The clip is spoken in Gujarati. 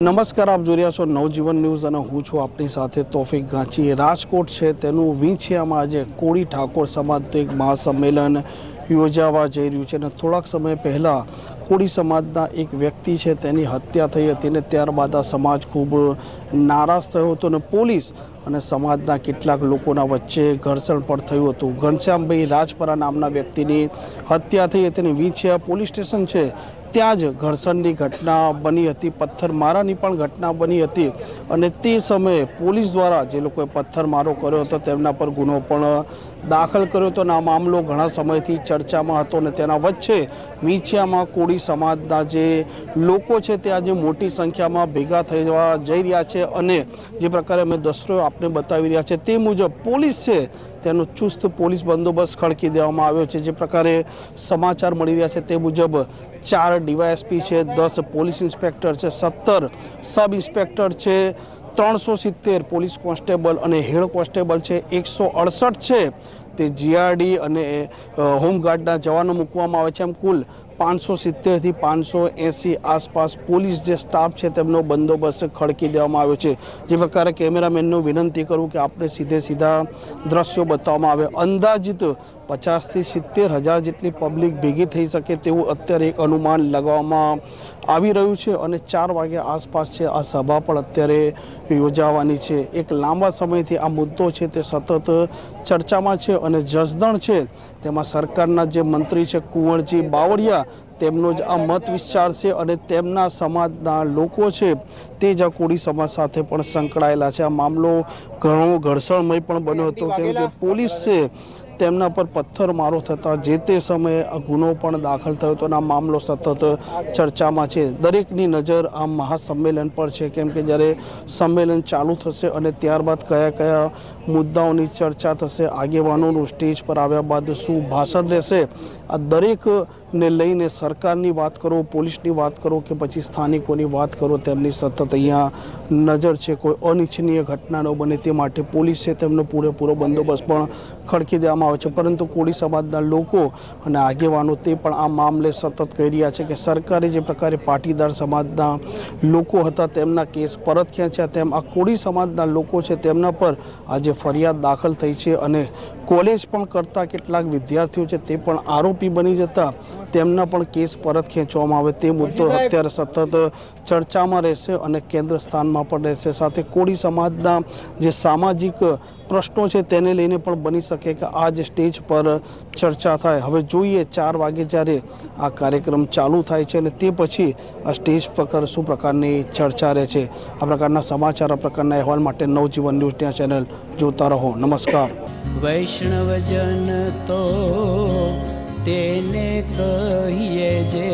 નમસ્કાર, આપ જોઈ રહ્યા છો નવજીવન ન્યૂઝ અને હું છું આપની સાથે તોફિક ગાંચી. રાજકોટ છે તેનું વિંછિયામાં આજે કોળી ઠાકોર સમાજનું એક મહાસંમેલન યોજાવા જઈ રહ્યું છે અને થોડાક સમય પહેલાં કોળી સમાજના એક વ્યક્તિ છે તેની હત્યા થઈ હતી અને ત્યારબાદ આ સમાજ ખૂબ નારાજ થયો હતો અને પોલીસ અને સમાજના કેટલાક લોકોના વચ્ચે ઘર્ષણ પણ થયું હતું. ઘનશ્યામભાઈ રાજપરા નામના વ્યક્તિની હત્યા થઈ હતી અને વિંછિયા પોલીસ સ્ટેશન છે ત્યાં જ ઘર્ષણની ઘટના બની હતી, પથ્થરમારાની પણ ઘટના બની હતી અને તે સમયે પોલીસ દ્વારા જે લોકોએ પથ્થરમારો કર્યો હતો તેમના પર ગુનો પણ દાખલ કર્યો હતો અને આ મામલો ઘણા સમયથી ચર્ચામાં હતો અને તેના વચ્ચે મીછિયામાં કોળી સમાજના જે લોકો છે તે આજે મોટી સંખ્યામાં ભેગા થવા જઈ રહ્યા છે અને જે પ્રકારે અમે દસરો આપને બતાવી રહ્યા છે તે મુજબ પોલીસ છે તેનો ચુસ્ત પોલીસ બંદોબસ્ત ખડકી દેવામાં આવ્યો છે. જે પ્રકારે સમાચાર મળી રહ્યા છે તે મુજબ ચાર ડીવાયએસપી છે, દસ પોલીસ ઇન્સ્પેક્ટર છે, સત્તર સબ ઇન્સ્પેક્ટર છે ત્રણસો સિત્તેર પોલીસ કોન્સ્ટેબલ અને હેડ કોન્સ્ટેબલ છે. એકસો અડસઠ છે. તે જીઆરડી અને હોમગાર્ડના જવાનો મૂકવામાં આવે છે. એમ કુલ પાંચસો સિત્તેરથી પાંચસો એંસી આસપાસ પોલીસ જે સ્ટાફ છે તેમનો બંદોબસ્ત ખડકી દેવામાં આવ્યો છે. જે પ્રકારે કેમેરામેનનું વિનંતી કરું કે આપણે સીધે સીધા દ્રશ્યો બતાવવામાં આવે. અંદાજિત પચાસથી સિત્તેર હજાર જેટલી પબ્લિક ભેગી થઈ શકે તેવું અત્યારે એક અનુમાન લગાવવામાં આવી રહ્યું છે અને ચાર વાગ્યા આસપાસ છે આ સભા પણ અત્યારે યોજાવાની છે. એક લાંબા સમયથી આ મુદ્દો છે તે સતત ચર્ચામાં છે અને જસદણ છે, તેમાં સરકારના જે મંત્રી છે કુંવરજી બાવળિયા, તેમનો જ આ મત વિસ્તાર છે અને તેમના સમાજના લોકો છે, તે જ આ કોળી સમાજ સાથે પણ સંકળાયેલા છે. આ મામલો ઘણો ઘર્ષણમય પણ બન્યો હતો, કેમ કે પોલીસ છે તેમના પર પથ્થરમારો થતાં જે તે સમયે આ ગુનો પણ દાખલ થયો હતો આ મામલો સતત ચર્ચામાં છે. દરેકની નજર આ મહાસંમેલન પર છે. કેમ કે જ્યારે સંમેલન ચાલુ થશે અને ત્યારબાદ કયા કયા મુદ્દાઓની ચર્ચા થશે, આગેવાનોનું સ્ટેજ પર આવ્યા બાદ શું ભાષણ રહેશે, આ દરેકને લઈને સરકારની વાત કરો, પોલીસની વાત કરો કે પછી સ્થાનિકોની વાત કરો, તેમની સતત અહીંયા નજર છે, કોઈ અનિચ્છનીય ઘટના ન બને તે માટે પોલીસે તેમનો પૂરેપૂરો બંદોબસ્ત પણ ખડકી દેવામાં આવે છે. પરંતુ કોળી સમાજના લોકો અને આગેવાનો તે પણ આ મામલે સતત કહી રહ્યા છે કે સરકારે જે પ્રકારે પાટીદાર સમાજના લોકો હતા, તેમના કેસ પરત ખેંચ્યા, તેમ આ કોળી સમાજના લોકો છે, તેમના પર આજે ફરિયાદ દાખલ થઈ છે અને કોલેજ પણ કરતા કેટલાક વિદ્યાર્થીઓ છે તે પણ આરોપી બની જતા તેમના પણ કેસ પરત ખેંચવામાં આવે તે મુદ્દો અત્યારે સતત ચર્ચામાં રહેશે અને કેન્દ્ર સ્થાનમાં પણ રહેશે. સાથે કોળી સમાજના જે સામાજિક પ્રશ્નો છે તેને લઈને પણ બની શકે કે આ જ સ્ટેજ પર ચર્ચા થાય. હવે જોઈએ ચાર વાગે જ્યારે આ કાર્યક્રમ ચાલુ થાય છે અને તે પછી આ સ્ટેજ પર શું પ્રકારની ચર્ચા રહે છે. આ પ્રકારના સમાચાર, આ પ્રકારના અહેવાલ માટે નવજીવન ન્યૂઝ ત્યાં ચેનલ જોતા રહો. નમસ્કાર. વૈષ્ણવજન તો તેને કહીએ જે